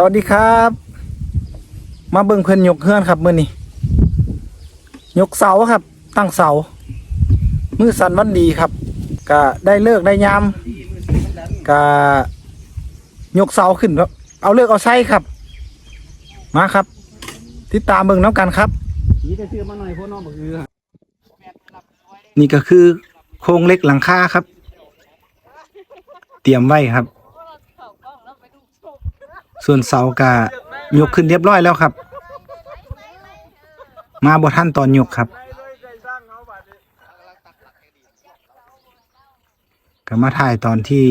สวัสดีครับ มาเบิ่งเพิ่นยกเฮือนครับมื้อนี้ยกเสาครับ ตั้งเสามือสันวันดีครับก็ได้เลิกได้ยามก็ยกเสาขึ้นแล้วเอาเลิกเอาไส้ครับ มาครับ ติดตามเบิ่งน้ำกันครับนี่จะซื้อมาหน่อยพวกน้องบอกคือนี่ก็คือโครงเหล็กหลังคาครับ เตรียมไว้ครับ ส่วนเสากะยกขึ้นเรียบร้อยแล้วครับ มาบ่ท่านตอนยกครับก็มาถ่ายตอนที่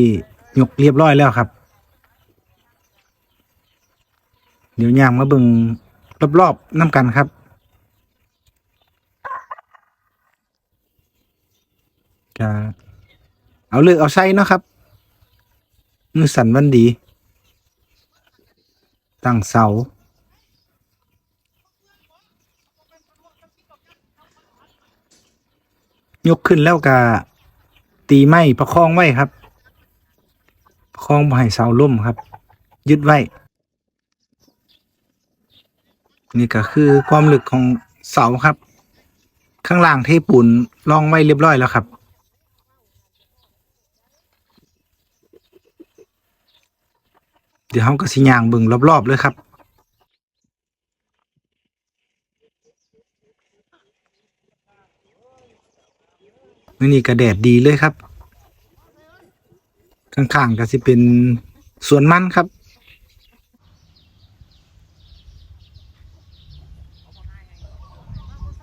ยกเรียบร้อยแล้วครับ เดี๋ยวย่างมาเบิ่งรอบๆน้ำกันครับจะเอาเลือกเอาไส้เนาะครับมือสันวันดี ตั้งเสา ยกขึ้นแล้วก็ตีไม้ประคองไว้ครับ ประคองบ่ให้เสาล่มครับ ยึดไว้ นี่ก็คือความลึกของเสาครับ ข้างล่างเทปูนรองไว้เรียบร้อยแล้วครับ ดี๋ยวเราก็สิย่างเบิ่งรอบๆเลยครับมื่อนี้ก็แดดดีเลยครับ ข้างๆก็สิเป็นสวนมันครับ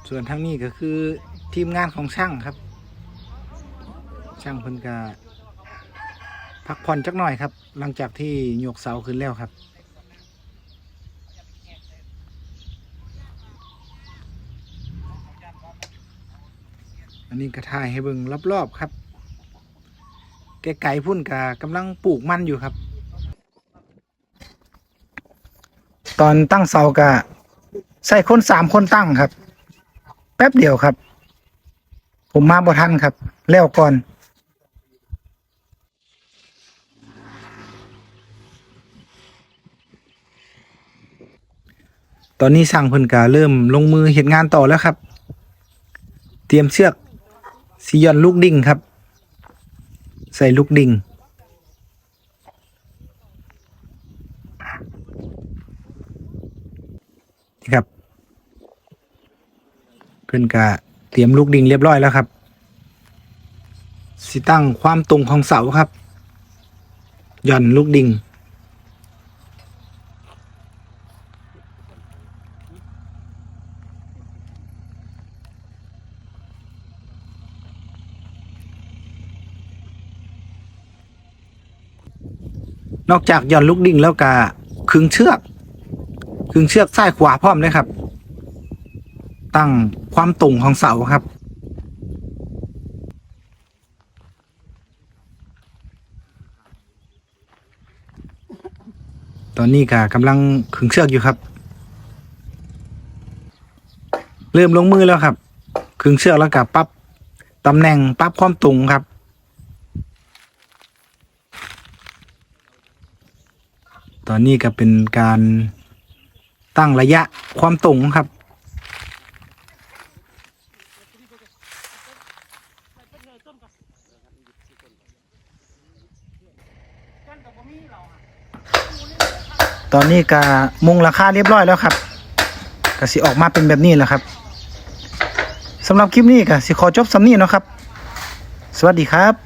ส่วนทางนี้ก็คือทีมงานของช่างครับ ช่างเพิ่นก็ พักผ่อนจักหน่อยครับ หลังจากที่โยกเสาขึ้นแล้วครับ อันนี้ก็ถ่ายให้เบิ่งรอบๆครับไกลๆพุ่นกะกำลังปลูกมันอยู่ครับ ตอนตั้งเสากะใส่คนสามคนตั้งครับ แป๊บเดียวครับ ผมมาบ่ทันครับ แล้วก่อน ตอนนี้สั่งเพิ่นกาเริ่มลงมือเห็นงานต่อแล้วครับ เตรียมเชือกสีย่อนลูกดิ่งครับ ใส่ลูกดิ่งนี่ครับ เพิ่นกะเตรียมลูกดิ่งเรียบร้อยแล้วครับสิตั้งความตรงของเสาครับย่อนลูกดิ่ง นอกจากย่อนลูกดิ่งแล้วก็ขึงเชือกขึงเชือกซ้ายขวาพร้อมเลยครับ ตั้งความตรงของเสาครับตอนนี้ก็กำลังขึงเชือกอยู่ครับ เริ่มลงมือแล้วครับขึงเชือกแล้วก็ปรับตำแหน่งปรับความตรงครับ ตอนนี้ก็เป็นการตั้งระยะความตรงครับ ตอนนี้ก็มุงราคาเรียบร้อยแล้วครับก็สิออกมาเป็นแบบนี้แหละครับสำหรับคลิปนี้ก็สิขอจบสำนี้เนาะครับ สวัสดีครับ